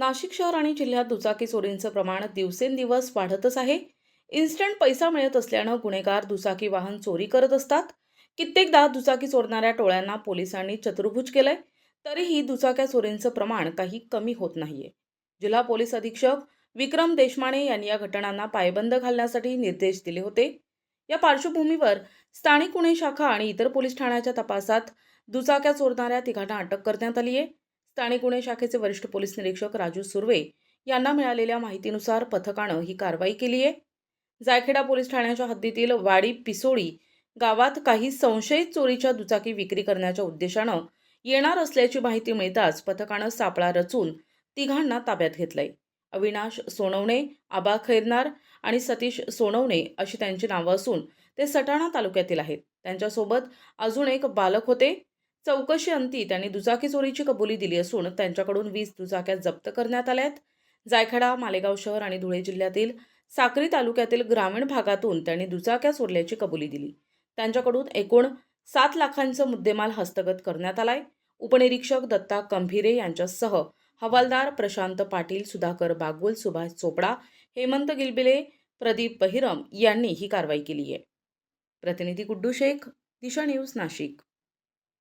नाशिक शहर आणि जिल्ह्यात दुचाकी चोरींचं प्रमाण दिवसेंदिवस वाढतच आहे. इन्स्टंट पैसा मिळत असल्यानं गुन्हेगार दुचाकी वाहन चोरी करत असतात. कित्येकदा दुचाकी चोरणाऱ्या टोळ्यांना पोलिसांनी चतुर्भुज केलंय. तरीही दुचाक्या चोरींचं प्रमाण काही कमी होत नाहीये. जिल्हा पोलीस अधीक्षक विक्रम देशमाने यांनी या घटनांना पायबंद घालण्यासाठी निर्देश दिले होते. या पार्श्वभूमीवर स्थानिक गुन्हे शाखा आणि इतर पोलीस ठाण्याच्या तपासात दुचाक्या चोरणाऱ्या तिघांना अटक करण्यात आली आहे ठाणे गुन्हे शाखेचे वरिष्ठ पोलीस निरीक्षक राजू सुर्वे यांना मिळालेल्या माहितीनुसार पथकानं ही कारवाई केली आहे. जायखेडा पोलीस ठाण्याच्या हद्दीतील वाडी पिसोळी गावात काही संशयित चोरीच्या दुचाकी विक्री करण्याच्या उद्देशानं येणार असल्याची माहिती मिळताच पथकानं सापळा रचून तिघांना ताब्यात घेतलंय. अविनाश सोनवणे आबा खैरनार आणि सतीश सोनवणे अशी त्यांची नावं असून ते सटाणा तालुक्यातील आहेत. त्यांच्यासोबत अजून एक बालक होते. चौकशी अंती त्यांनी दुचाकी चोरीची कबुली दिली असून त्यांच्याकडून वीस दुचाक्या जप्त करण्यात आल्या आहेत जायखेडा मालेगाव शहर आणि धुळे जिल्ह्यातील साक्री तालुक्यातील ग्रामीण भागातून त्यांनी दुचाक्या चोरल्याची कबुली दिली. त्यांच्याकडून एकूण सात लाखांचं मुद्देमाल हस्तगत करण्यात आलाय. उपनिरीक्षक दत्ता कंभिरे यांच्यासह हवालदार प्रशांत पाटील सुधाकर बागुल सुभाष चोपडा हेमंत गिलबिले प्रदीप बहिरम यांनी ही कारवाई केली आहे. प्रतिनिधी गुड्डू शेख दिशा न्यूज नाशिक.